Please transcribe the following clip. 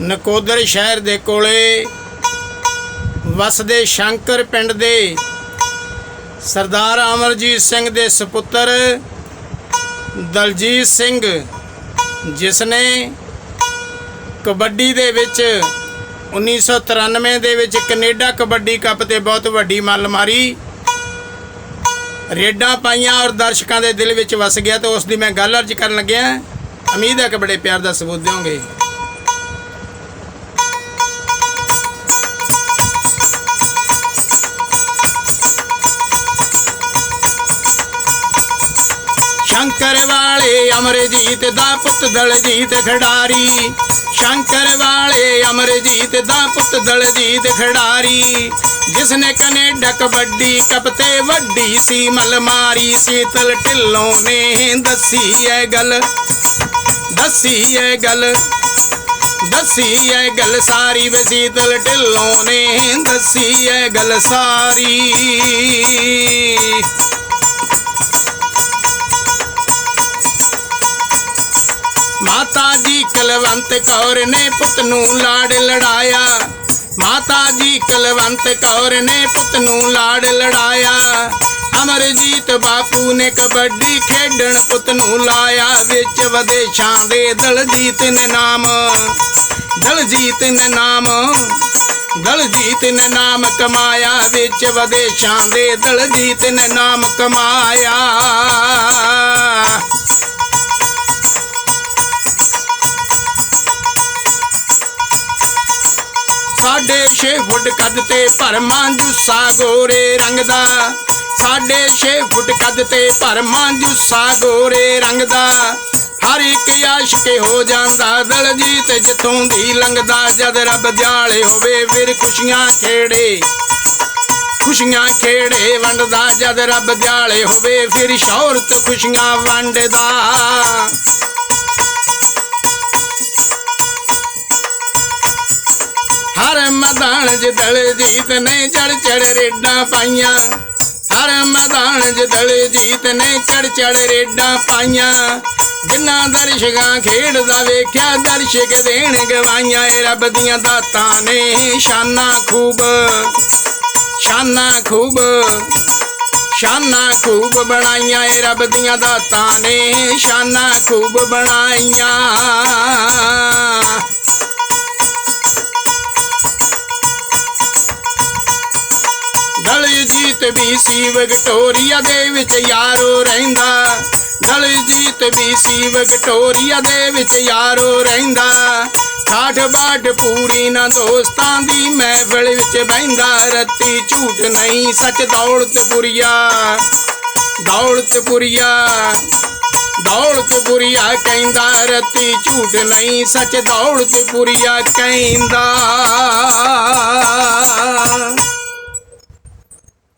ਨਕੋਦਰ ਸ਼ਹਿਰ ਦੇ ਕੋਲੇ ਵਸਦੇ ਸ਼ੰਕਰ ਪਿੰਡ ਦੇ, ਸਰਦਾਰ ਅਮਰਜੀਤ ਸਿੰਘ ਦੇ ਸੁਪੁੱਤਰ ਦਲਜੀਤ ਸਿੰਘ, ਜਿਸ ਨੇ ਕਬੱਡੀ ਦੇ ਵਿੱਚ 1993 ਦੇ ਵਿੱਚ ਕੈਨੇਡਾ ਕਬੱਡੀ ਕੱਪ ਤੇ ਬਹੁਤ ਵੱਡੀ ਮੱਲ ਮਾਰੀ। ਰੇਡਾਂ ਪਾਈਆਂ ਔਰ ਦਰਸ਼ਕਾਂ ਦੇ ਦਿਲ ਵਿੱਚ ਵਸ ਗਿਆ ਤੇ ਉਸ ਦੀ ਮੈਂ ਗੱਲ ਅਰਜ ਕਰਨ ਲੱਗਿਆ। ਉਮੀਦ ਹੈ ਕਿ ਬੜੇ ਪਿਆਰ ਦਾ ਸਬੂਤ ਦਿਓਗੇ। ਸ਼ੰਕਰ ਵਾਲੇ ਅਮਰਜੀਤ ਦਾ ਪੁੱਤ ਦਲਜੀਤ ਖਿਡਾਰੀ। ਸ਼ੰਕਰ ਵਾਲੇ ਅਮਰਜੀਤ ਦਾ ਪੁੱਤ ਦਲਜੀਤ ਖਿਡਾਰੀ। ਜਿਸ ਨੇ ਕਬੱਡੀ ਕੱਪ ਤੇ ਵੱਡੀ ਸੀ ਮਲ ਮਾਰੀ, ਸੀਤਲ ਢਿੱਲੋਂ ਨੇ ਦੱਸੀ ਐ ਗੱਲ। ਦੱਸੀ ਐ ਗੱਲ। ਦੱਸੀ ਐ ਗੱਲ ਸਾਰੀ ਵਸੀਤਲ ਢਿੱਲੋਂ ਨੇ ਦੱਸੀ ਐ ਗੱਲ ਸਾਰੀ। ਕਲਵੰਤ ਕੌਰ ਨੇ ਪੁੱਤ ਨੂੰ ਲਾੜ ਲੜਾਇਆ। ਮਾਤਾ ਜੀ ਕਲਵੰਤ ਕੌਰ ਨੇ ਪੁੱਤ ਨੂੰ ਲਾੜ ਲੜਾਇਆ। ਅਮਰਜੀਤ ਬਾਪੂ ਨੇ ਕਬੱਡੀ ਖੇਡਣ ਪੁੱਤ ਨੂੰ ਲਾਇਆ। ਵਿੱਚ ਵਿਦੇਸ਼ਾਂ ਦੇ ਦਲਜੀਤ ਨੇ ਨਾਮ, ਦਲਜੀਤ ਨੇ ਨਾਮ, ਦਲਜੀਤ ਨੇ ਨਾਮ ਕਮਾਇਆ। ਵਿੱਚ ਵਿਦੇਸ਼ਾਂ ਦੇ ਦਲਜੀਤ ਨੇ ਨਾਮ ਕਮਾਇਆ। ਸਾਡੇ ਛੇ ਫੁੱਟ ਕੱਦ ਤੇ ਭਰਮਾਂ ਜੁੱਸਾ ਗੋਰੇ ਰੰਗ ਦਾ। ਸਾਢੇ 6 ਫੁੱਟ ਕੱਦ ਤੇ ਭਰਮਾਂ ਜੁੱਸਾ ਗੋਰੇ ਰੰਗ ਦਾ। ਹਰ ਇੱਕ ਆਸ਼ਕ ਹੋ ਜਾਂਦਾ ਦਲਜੀਤ ਜਿੱਥੋਂ ਦੀ ਲੰਘਦਾ ਜਦ ਰੱਬ ਦਿਆਲੇ ਹੋਵੇ ਫਿਰ ਖੁਸ਼ੀਆਂ ਖੇੜੇ। ਖੁਸ਼ੀਆਂ ਖੇੜੇ ਵੰਡਦਾ ਜਦ ਰੱਬ ਦਿਆਲੇ ਹੋਵੇ ਫਿਰ ਸ਼ੌਹਰਤ ਖੁਸ਼ੀਆਂ ਵੰਡਦਾ। ਮੈਦਾਨ 'ਚ ਦਲਜੀਤ ਨੇ ਚੜ ਚੜ ਰੇਡਾਂ ਪਾਈਆਂ। ਹਰ ਮੈਦਾਨ 'ਚ ਦਲਜੀਤ ਨੇ ਚੜ ਚੜ ਰੇਡਾਂ ਪਾਈਆਂ। ਜਿੰਨਾ ਦਰਸ਼ਕਾਂ ਖੇਡਦਾ ਵੇਖਿਆ, ਦਰਸ਼ਕ ਦੇਣ ਗਵਾਈਆਂ। ਏ ਰੱਬ ਦੀਆਂ ਦਾਤਾਂ ਨੇ, ਸ਼ਾਨਾ ਖੂਬ ਸ਼ਾਨਾ ਖੂਬ, ਸ਼ਾਨਾਂ ਖੂਬ ਬਣਾਈਆਂ। ਏ ਰੱਬ ਦੀਆਂ ਦਾਤਾਂ ਨੇ, ਸ਼ਾਨਾਂ ਖੂਬ ਬਣਾਈਆਂ। ਦਲਜੀਤ ਵੀ ਸੀ ਵਿਕਟੋਰੀਆ ਦੇ ਵਿੱਚ ਯਾਰੋ ਰਹਿੰਦਾ। ਦਲਜੀਤ ਵੀ ਸੀ ਵਿਕਟੋਰੀਆ ਦੇ ਵਿੱਚ ਯਾਰੋ ਰਹਿੰਦਾ। ਠਾਠ ਬਾਠ ਪੂਰੀ ਨਾ ਦੋਸਤਾਂ ਦੀ ਮਹਿਫਲ ਵਿੱਚ ਬਹਿੰਦਾ। ਰੱਤੀ ਝੂਠ ਨਹੀਂ, ਸੱਚ ਦੌਲਤ ਪੁਰੀਆ ਦੌਲਤ ਪੁਰੀਆ ਦੌਲਤ ਪੁਰੀਆ ਕਹਿੰਦਾ, ਰੱਤੀ ਝੂਠ ਨਹੀਂ, ਸੱਚ ਦੌਲਤ ਪੁਰੀਆ ਕਹਿੰਦਾ।